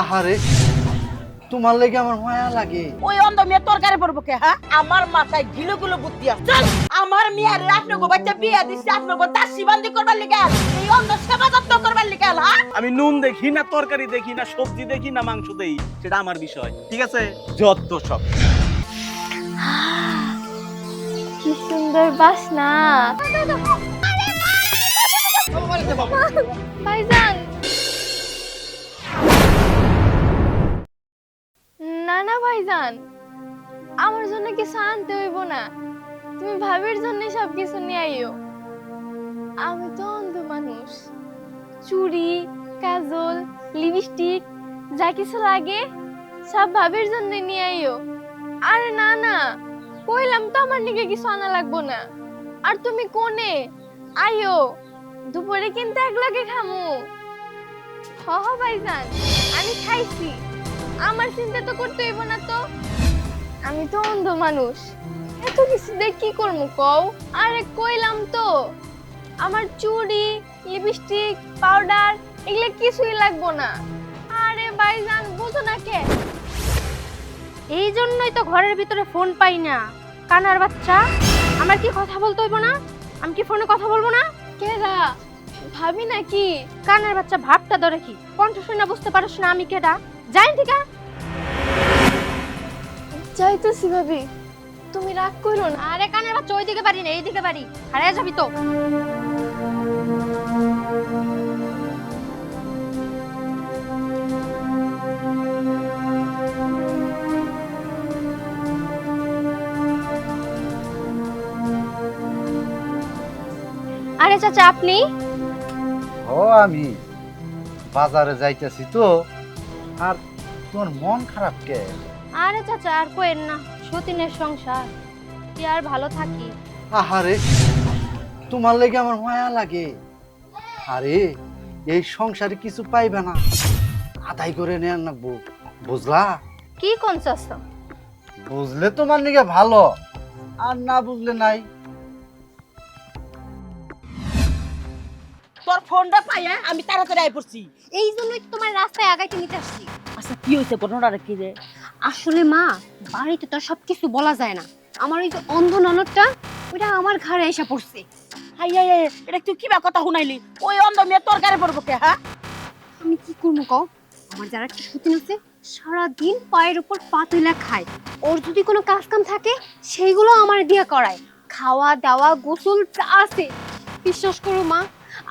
আহারে তোমার লেগে আমার মায়া লাগে। ওই অন্ধ মেয়ে তোর গাড়ি পড়ব কে হ্যাঁ? আমার মাথায় গিলো গুলো বুদ্ধি আছে। চল আমার মেয়ের আপনি গো বাচ্চা বিয়া দিচ্ছে আপনি গো দাসী বান্দি করবার লিগে এই অন্ধ সেবা যত্ন করবার লিগে হ্যাঁ? আমি নুন দেখি না তরকারি দেখি না সবজি দেখি না মাংস দেই সেটা আমার বিষয় ঠিক আছে? যত সব। কি সুন্দর বাসনা। ভাইজান ভাইজান, আমার জন্য কিছু আনতে হইব না। তুমি ভাবির জন্য সব কিছু নিয়ে আইও। আমি তো অন্ধ মানুষ। চুড়ি, কাজল, লিপস্টিক, যা কিছু লাগে, সব ভাবির জন্য নিয়ে আইও। আরে না না, কইলাম তো আমার নিকে কিছু আনা লাগবো না। আর তুমি কোনে? আইও, দুপুরে কিন্তু একলগে খামু। হ হ, ভাইজান, আমি খাইছি। আমার চিন্তা তো করতে হইব না তো। আমি তো অন্ধ মানুষ। এত কিছু দেখ কি করব কও? আরে কইলাম তো, আমার চুড়ি লিপস্টিক পাউডার এগুলো কিছুই লাগবো না। আরে ভাইজান, বুঝো না কে? এই জন্যই তো ঘরের ভিতরে ফোন পাই না। কানার বাচ্চা, আমার কি কথা বলতে হইব না? আমি কি ফোনে কথা বলব না? কেরা ভাবি নাকি? কানার বাচ্চা ভাবটা ধরে কি? কণ্ঠ শুনে বুঝতে পারছ না আমি কেডা যাই ঠিক। যাইতেছি ভাবি তুমি রাগ করো না। আরে কানের বাচ্চা ওইদিকে পারি না এইদিকে পারি হারিয়ে যাবি তো। আরে চাচা আপনি? ও আমি। বাজারে যাইতেছি তো। আর তোমার মন খারাপ কে? আরে চাচা আর কোয়েন না সতীনের সংসার। কি আর ভালো থাকি? আহারে তোমার লেগে আমার মায়া লাগে। আরে এই সংসারে কিছু পাইবে না। আদায় করে নেন লাগবো বুঝলা? কি কোন চাচা? বুঝলে তোমার নিকে ভালো আর না বুঝলে নাই। তোর ফোনটা পাইয়া আমি তাড়াতাড়ি আই পড়ছি। এই জন্যই তোমার রাস্তায় আগাইতে নিতে আসছি। আচ্ছা কি হয়েছে ঘটনাটা কি রে? আসলে মা বাড়িতে তো সব কিছু বলা যায় না। আমার ওই যে অন্ধ ননদটা ওটা আমার ঘরে এসে পড়ছে। হাই হাই হাই, এটা তুই কিবা কথা শুনাইলি? ওই অন্ধ মেয়ে তোর গাড়ি পড়ব কে হ্যাঁ? আমি কি করব কও? আমার যারা একটা সতীন আছে সারাদিন পায়ের উপর পা তুইলা খায়। ওর যদি কোনো কাজ কাম থাকে সেইগুলো আমার দিয়া করায়। খাওয়া দাওয়া গোসল আছে। বিশ্বাস করো মা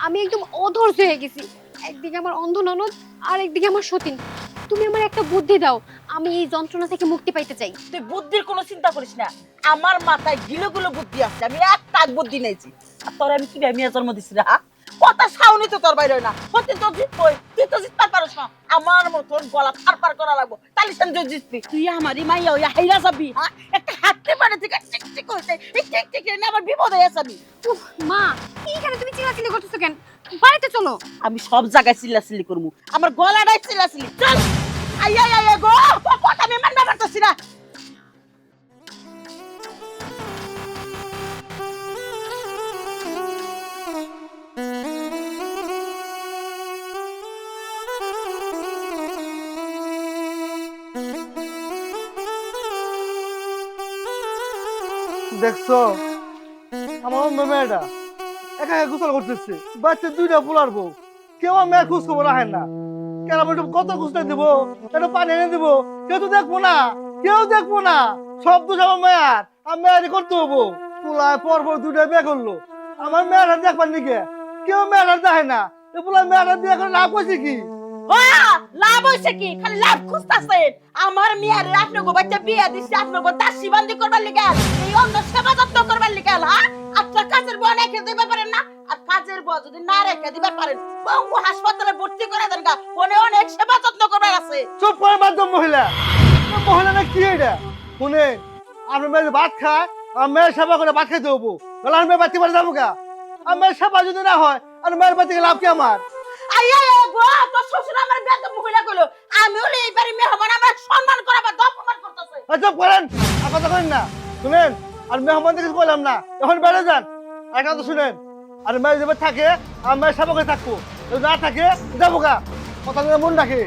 আমি একদম অধৈর্য হয়ে গেছি। একদিকে আমার অন্ধ ননদ, আর একদিকে আমার সতীন। তুমি আমার একটা বুদ্ধি দাও, আমি এই যন্ত্রণা থেকে মুক্তি পাইতে চাই। তুই বুদ্ধির কোনো চিন্তা করিস না। আমার মাথায় গিলো গুলো বুদ্ধি আছে, আমি এক তাক বুদ্ধি নিয়েছি। আর তোর আমি কি আমি জন্ম দিছি রা কথা সাউনি তো তোর বাইরে না। তো তুই তো জিততে না। আমার মতন গলা ফার ফার করা লাগবো। তাহলে সেন তুই জিতবি? তুই আমারই মাইয়া ওই হাইরা যাবি। হ্যাঁ? একটা হাতে পারে হইছে এই টিক টিক না আমার বিপদ হয়ে যাবি। উফ, মা এইখানে তুমি চিল্লাচিল্লি করতেছো কেন? বাড়িতে চলো। আমি সব জায়গায় চিল্লাচিল্লি করব। আমার গলাটাই চিল্লাচিল্লি। চল। আই আই আই গো! কথা আমি মানতে পারতেছি না। দেখছ? আমার অন্য মেয়েটা একা একা গোসল করতেছে। বাচ্চা দুইটা পোলার বউ। কেউ আমার মেয়ের খোঁজ খবর রাখেন না। কেন আমি কত খুঁজতে দেবো? একটু পানি এনে দেবো? কেউ তো দেখব না। কেউ দেখব না। সব দোষ মেয়ার। আমি মেয়ারই করতে হব। পোলায় পর পর দুইটা বিয়ে করল। আমার মেয়েরা দেখবার নিকে কেউ মেয়েরা দেখে না। এ পোলায় মেয়েরা বিয়ে করে লাভ করছে কি? লাভ কি? খালি লাভ খুঁজতাছেন। আমার মিয়ার আপনি গো বাচ্চা বিয়া দিছে আপনি করবার এই অন্য সেবা যত্ন করবার লিগে হ্যাঁ? আপনার কাজের বউ রেখে পারেন না? আর কাজের বউ যদি না রেখে দিতে পারেন বঙ্গু হাসপাতালে ভর্তি করে দেন গা। ওনে অনেক সেবা যত্ন করবার আছে। চুপ করে মাধ্যম মহিলা। মহিলা না কি এটা? আমি মেয়ে ভাত খায় আর মেয়ের সেবা করে ভাত খাইতে হব। তাহলে আমি বাচ্চা বাড়ি যাব গা। আর মেয়ের সেবা যদি না হয়, আর মেয়ের বাচ্চাকে লাভ কি আমার? আই আই আই গো তোর শ্বশুর আমার বেদ মহিলা কইলো আমি হলে আমার সম্মান করতেছে। আর কথা করেন না। শুনেন আর মেহমান থেকে বললাম না। এখন বেড়ে যান। শুনেন আর মেয়ে যাবে থাকে আর মেয়ের সেবা করে থাকব না থাকে যাব গা। কথা মন রাখে।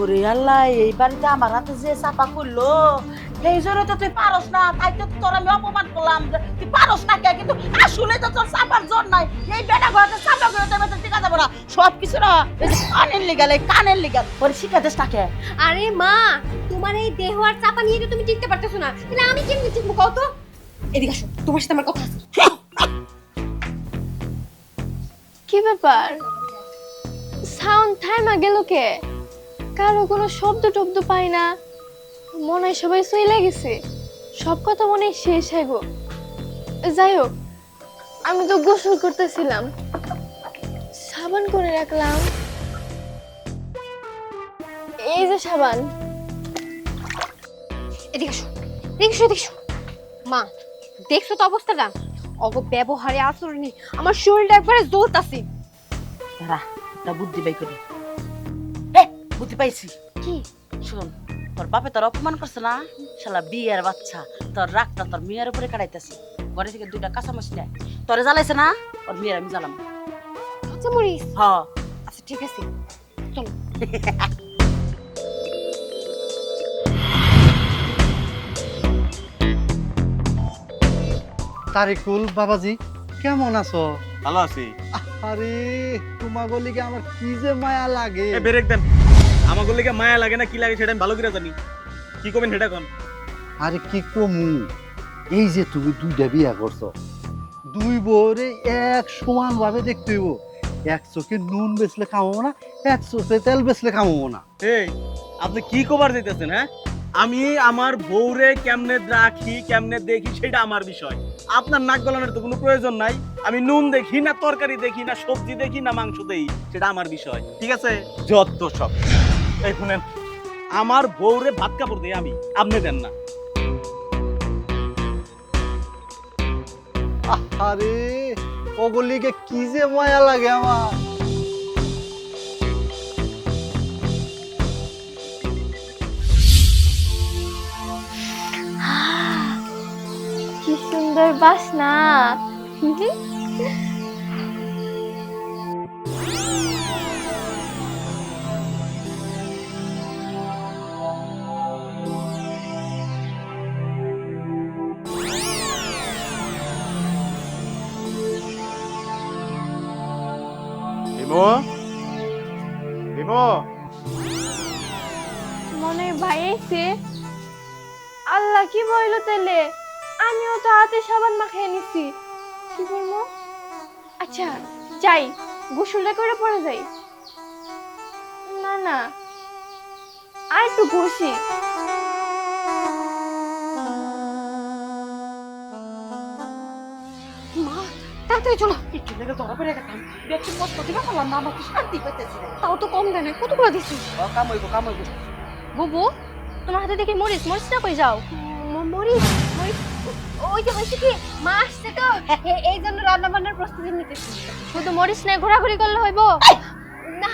ওরে আল্লাহ এই বাড়িতে আমার হাতে যে চাপা করল এই জন্য তো তুই পারস না তাই তো তোর আমি অপমান করলাম যে তুই পারস না কে? কিন্তু আসলে তো তোর চাপার জোর নাই। এই বেটা ঘরে চাপা টিকা যাব না সব কিছু না এই যে কানের লিগাল এই কানের লিগাল ওরে শিখা দেশ তাকে আরে মা তোমার এই দেহ আর চাপা নিয়ে তো তুমি টিকতে পারতেছো না। তাহলে আমি কেমনি টিকবো কত এদিকে আসো তোমার সাথে আমার কথা আছে। কি ব্যাপার? সাউন্ড থাইমা গেল কে? কারও কোনো শব্দ টব্দ পাই না। মনে হয় সবাই চলে গেছে। সব কথা মনে হয় শেষ হয়ে গো। যাই হোক আমি তো গোসল করতেছিলাম। সাবান করে রাখলাম। এই যে সাবান। এদিকে আসো এদিকে আসো মা দেখছ তো অবস্থাটা? অগ ব্যবহারে আচরণে আমার শরীরটা একবারে জ্বলতাছে। দাঁড়া তা বুদ্ধি বাই করি। বুদ্ধি পাইছি। কি? শোন তোর বাপে তোর অপমান করছে না? শালা বিয়ের বাচ্চা। তোর রাগটা তোর মেয়ের উপরে কাটাইতেছে। ঘরে থেকে দুইটা কাঁচামাচ নেয় তোরে জ্বালাইছে না? ওর মেয়ের আমি জ্বালাম। আচ্ছা মরিস হ। আচ্ছা ঠিক আছে। চলো। তারিকুল বাবাজি কেমন আছো? ভালো আছি। আরে তোমার গলিকে আমার কি যে মায়া লাগে? এ ব্রেক দেন। আমাকে লেগে মায়া লাগে না কি লাগে সেটা আমি ভালো করে জানি। কি করবেন সেটা কোন। আরে কি কমু এই যে তুমি দুইটা বিয়া করছ দুই বউরে এক সমান ভাবে দেখতে হইব। এক চোখে নুন বেচলে খামাবো না এক চোখে তেল বেচলে খামাবো না। এই আপনি কি কভার দিতেছেন হ্যাঁ? আমি আমার বউরে কেমনে রাখি কেমনে দেখি সেটা আমার বিষয়। আপনার নাক গলানোর তো কোনো প্রয়োজন নাই। আমি নুন দেখি না তরকারি দেখি না সবজি দেখি না মাংস দেই সেটা আমার বিষয়। ঠিক আছে? যত সব। এই শুনেন আমার বউরে ভাত কাপড় দেই আমি আপনি দেন না। আরে ওগুলিকে কি যে মায়া লাগে আমার। কি সুন্দর বাসনা। বিমো বিমো মনে ভাই আল্লাহ, কি বইলো তেলে আমিও তো হাতে সাবান মাখিয়ে নিছি। কি করব আচ্ছা যাই, গোসলটা করে পরে যাই। না না, আর একটু ঘষি তাড়াতাড়ি চলো। একটু লেগে ধরা পড়ে গেতাম দেখছি মস্ত দিবা করলাম না আমাকে শান্তি পেতেছি তাও তো কম দেয় না কতগুলো দিছি ও কামইবো কামইবো বুবু তোমার হাতে দেখি মরিস মরিস না কই যাও? মরিস মরিস ওই যে হয়েছে কি? মা আসছে তো। এই জন্য রান্না বান্নার প্রস্তুতি নিতেছি। শুধু মরিস না ঘোরাঘুরি করলে হইব? না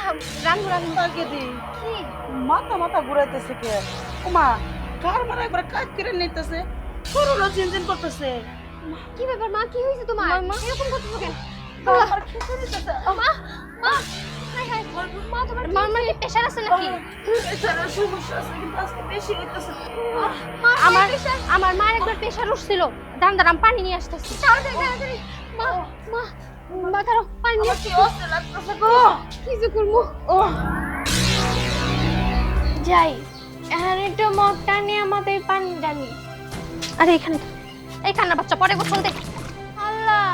রান্না রান্না। তাকে দি? কি? মাথা মাথা ঘুরাইতেছে কে? ওমা কার মারা একবার কাজ করে নিতেছে। সরুলো চিনচিন করতেছে। কি ব্যাপার মা? কি হয়েছে তোমার। এরকম করতেছো কেন? আমার খেতে মা মা হাই হাই মা তোমার মা মানে প্রেশার আছে নাকি? আমার আমার মার একবার প্রেশার উঠছিল। দাঁড়ান দাঁড়ান পানি নিয়ে আসতেছি। তাড়াতাড়ি তাড়াতাড়ি মা মা মা দাঁড়াও পানি নিয়ে আমার কি অস্থির লাগতেছে গো? কি যে করব? ও। যাই এখন একটু মগ টানি আমাদের পানি ডানি আরে এখানে। এই কান্না বাচ্চা পরে গোসল দে আল্লাহ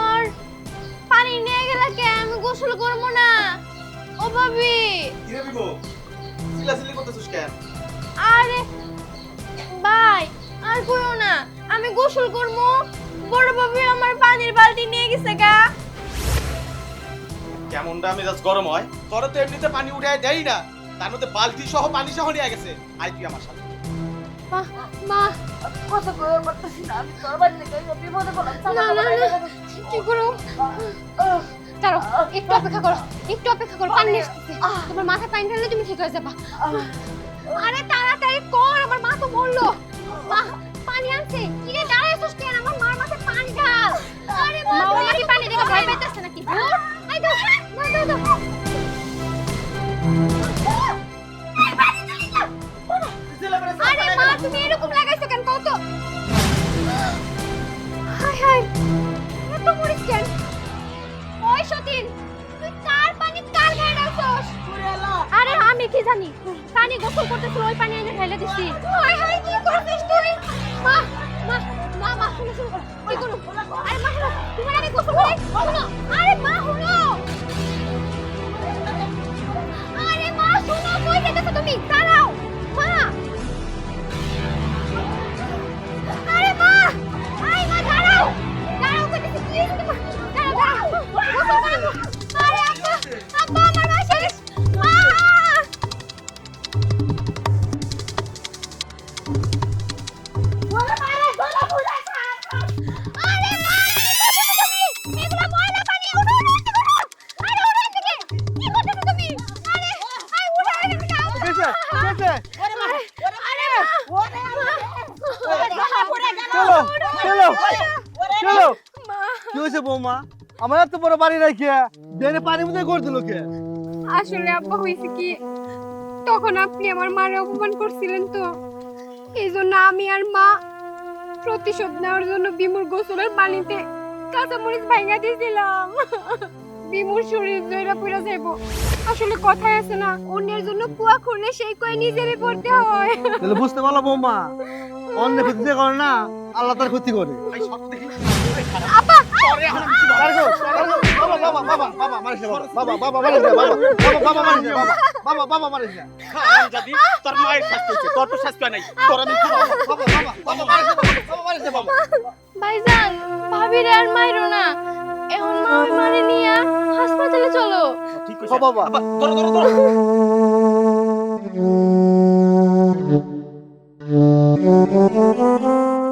আর পানি নিয়ে গেলে কে? আমি গোসল করব না। ও ভাবি। কি রে বিমো সিলাসিলি করতেছিস কেন? আরে ভাই আর করো না। আমি গোসল করব। বড় ভাবি আমার পানির বালতি নিয়ে গেছে গা। কেমনটা মেজাজ গরম হয়? তোর তো এমনিতে পানি উঠে দেয় না। তার মধ্যে বালতি সহ পানি সহ নিয়ে গেছে। আই তুই আমার সাথে। মা মা। কি করো? দাঁড়াও, একটু অপেক্ষা করো, একটু অপেক্ষা করো, পানি তোমার মাথায় পানি ঢাললে তুমি ঠিক হয়ে যাবা। আরে তাড়াতাড়ি কর, আমার মা তো বলল। মা আমি কি জানি? পানি গোসল করতেছিল, ওই পানি এনে ঢেলে দিছি। হাই হাই কি করছিস তুই? মা মা মা মা শুনো শুনো, কি করো? আরে মা, শুনো, তোমার আমি গোসল করি? শুনো, আরে মা, শুনো। আরে মা, শুনো, কই যেতেছো তুমি? দাঁড়াও। চলো চলো চলো। কি হয়েছে বৌমা? আমার এত বড় বাড়ি রাখিয়া বেনে পানি মধ্যে করে দিল কে? আসলে আব্বা হয়েছে কি? তখন আপনি আমার মারে অপমান করছিলেন তো। এই জন্য আমি আর মা প্রতিশোধ নেওয়ার জন্য বিমুর গোসলের পানিতে কাঁচামরিচ ভাঙা দিয়েছিলাম। বিমুর শরীর জয়রা পুরা যাইব। আসলে কথাই আছে না অন্যের জন্য কুয়া খুললে সেই কুয়া নিজেরই পড়তে হয় তাহলে বুঝতে পারল বৌমা অন্য ক্ষতি যে করে না আল্লাহ তার ক্ষতি করে এই সব দেখি আপা কারগো, কারগো, বাবা বাবা বাবা বাবা মারিস না বাবা বাবা বাবা মারিস না বাবা বাবা বাবা মারিস না বাবা বাবা বাবা মারিস না হারাম জাদি তোর মায়ের শাস্তি তোর তো শাস্তি নাই তোর আমি খুব বাবা বাবা বাবা মারিস না বাবা, বাবা মারিস না বাবা ভাইজান ভাবিরে আর মাইরো না এখন মা মারে নিয়া হাসপাতালে চলো। ঠিক ও বাবা। ধরো ধরো ধরো। বাবা